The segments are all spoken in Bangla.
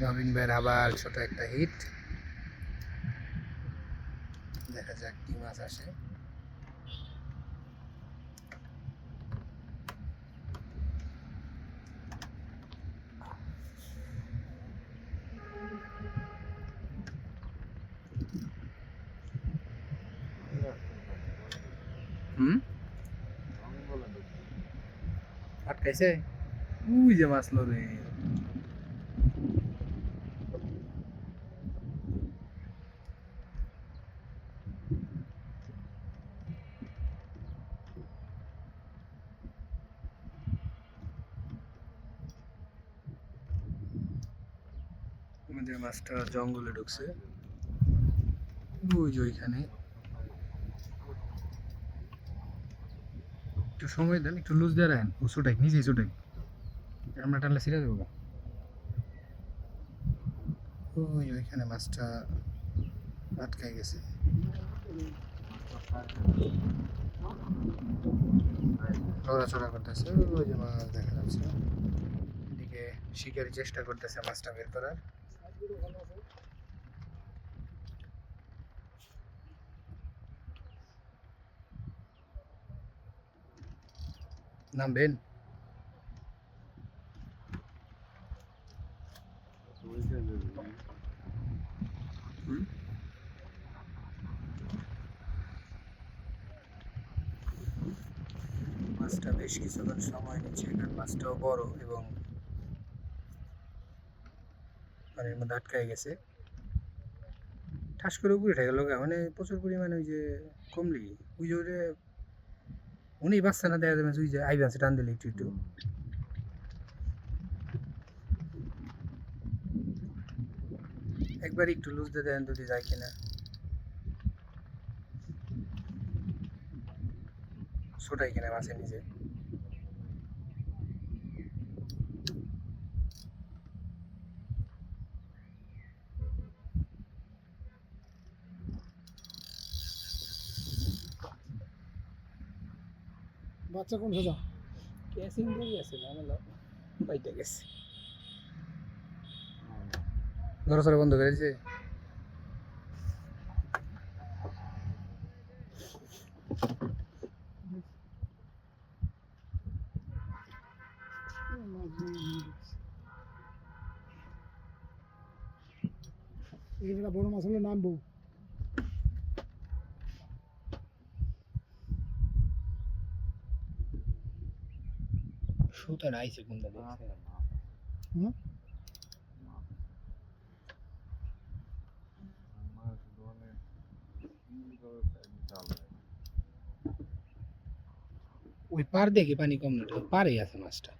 নবীন ভাইয়ের আবার ছোট একটা হিট দেখা যাক কি মাছ আসে। হুম? আটকাইছে উই যে মাছ রে আমাদের মাছটা জঙ্গলে ঢুকছে। ওই যে ওইখানে। একটু সময় দেন, একটু লুজ দিয়ে রাখেন। ও, ছুটাই, নিজেই আমরা টানলে ছিঁড়ে দেবো। ওই ওইখানে মাছটা আটকাই গেছে। লড়াচড়া করতেছে, ওই যে মাছ দেখা যাচ্ছে। এদিকে শিকারি চেষ্টা করতেছে মাছটা বের করার। নামবেন? মাছটা বেশ কিছুক্ষণ সময় নিচ্ছে কারণ মাছটাও বড় এবং পানির মধ্যে আটকায় গেছে। ঠাস করে উপরে উঠে গেল মানে প্রচুর পরিমাণে ওই যে কমলি, ওই যে উনি বাচ্চা না দেখা যাবে ওই যে আইবান্সে টান দিলে একটু একটু। একবার একটু লুজ দিয়ে দেন যদি যায় কিনা। ছোটাই কিনা মাছের নিচে। বাচ্চা কোন সোজা ক্যাসিং দিয়ে গেছে না আমার বাইতে গেছে। ঘর বন্ধ করে এখানে বড় মাছ হলে নামবো। সুতা আইছে কোনটা দেখছে। হুম? ওই পার দেখে পানি কম না পারে আছে মাছটা।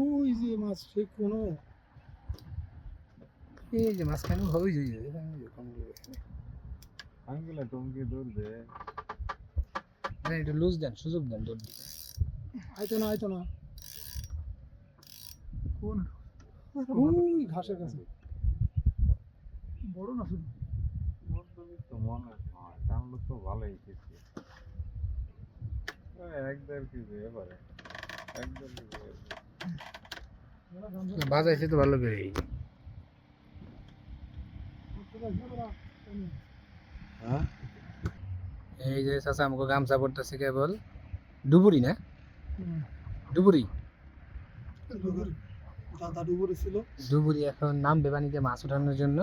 ওই যে মাছ সে কোনো এই যে মাঝখানে ওই যে ওই যে, এখানে ওই যে কম দিয়ে এখানে। আঙ্গুলে টমকে ধরবে না, একটু লুজ দেন সুযোগ দেন দৌড় দিতে আইতো না আইতো না। কোন ওই ঘাসের কাছে। বড় না শুধু? তো মনে হয় টানলো তো ভালোই কিছু এক দেড় কেজি এবারে এক দেড় কেজি বাজাইছে তো ভালো করে হ্যাঁ? এই যে চাচা আমাকে গামছা পড়তেছে কেবল। ডুবুরি না? ডুবুরি। দাদা ডুবুরে ছিল ডুবুরি এখন নামবে পানিতে মাছ ওঠানোর জন্য।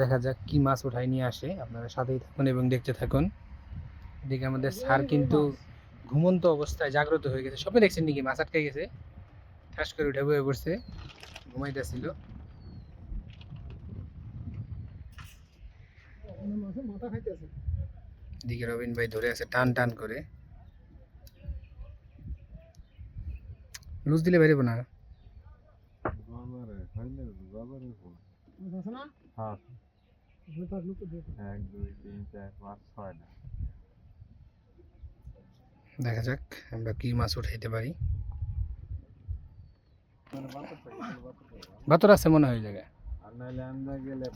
দেখা যাক কি মাছ উঠাই নিয়ে আসে। আপনারা সাথেই থাকুন এবং দেখতে থাকুন। এদিকে আমাদের স্যার কিন্তু ঘুমন্ত অবস্থায় জাগ্রত হয়ে গেছে। স্বপ্নে দেখছেন নাকি মাছ আটকে গেছে? ঠাস করে উঠে বয়ে পড়ছে। ঘুমাইতেছিল। এদিকে রবিন ভাই ধরে আছে টান টান করে। লুজ দিলে বেরোবো না। বাজারে ফুল মাছ আছে না হ্যাঁ। তো দেখ এক দুই তিন চার পাঁচ ছয়টা দেখা যাক আমরা কি মাছ উঠাইতে পারি। বাতর আছে মনে হয় জায়গায়। আর নাহলে আমরা গেলে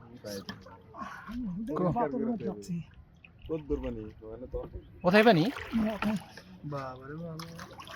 মানে তো কোথায় পানি? চল্লিশ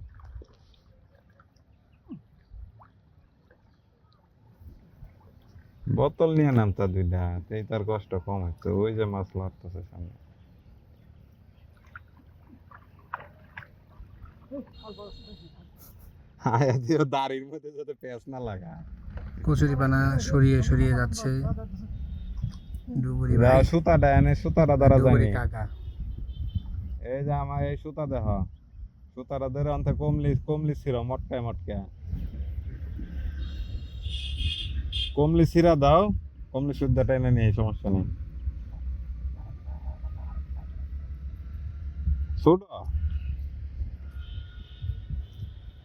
বোতল নিয়ে নামতা দুইটা এই তার কষ্ট কম হচ্ছে ওই যে মাছ লড়তেছে সামনে। দেখি। দাড়ির মধ্যে যাতে পেঁচ না লাগা। কচুরি পানা সরিয়ে সরিয়ে যাচ্ছে। ডুবুরি ভাই। সুতাটা এনে সুতাটা দ্বারা কাকা। এই যে আমার এই সুতা দেহ সুতাটা ধরে অন্তে কমলি কমলি ছিল মটকায় মটকায়। কমলি সিরা দাও কমলি সুদ্ধাটা এনে নিয়ে সমস্যা নেই। ছোট?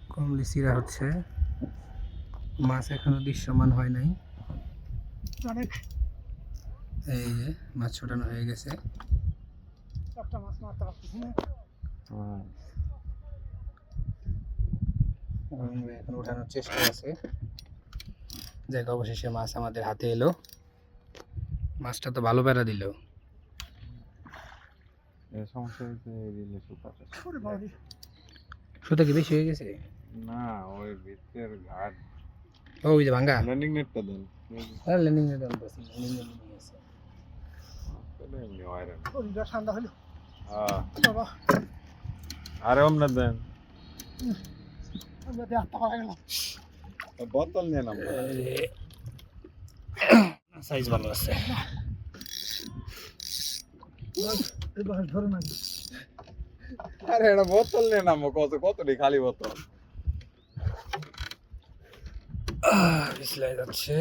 কমলি সিরা হচ্ছে। মাছ এখনও দৃশ্যমান হয় নাই। অনেক। এই যে মাছ ছোটানো হয়ে গেছে। এখন ওঠানোর চেষ্টা আছে। যাক অবশেষে মাছ আমাদের হাতে এলো। মাছটা তো ভালো প্যারা দিল। সুতো কি বেশি হয়ে গেছে? না ওই ভিতরের ঘাট। ও ওই যে ভাঙ্গা। ল্যান্ডিং নেটটা দেন। আর ল্যান্ডিং নেট ল্যান্ডিং নেট নিয়ে এমনি ঠান্ডা হলো। হ্যাঁ বাবা। আরে দেন। আমরা দিয়ে হাতটা পাড়া গেলাম। বোতল নিয়ে নাম। সাইজ ভালো আছে। আরে এটা বোতল নিয়ে নামো কত কতটি খালি বোতল? পিছলাই যাচ্ছে।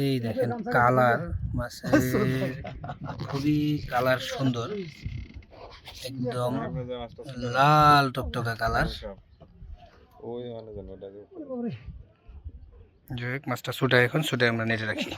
এই দেখেন কালার মাছের খুবই কালার সুন্দর। একদম আমরা যে মাছটা লাল টকটকা কালার। ওই মানে জানো এটা যে যাই হোক মাছটা সুটা এখন সুটা আমরা নেটে রাখি।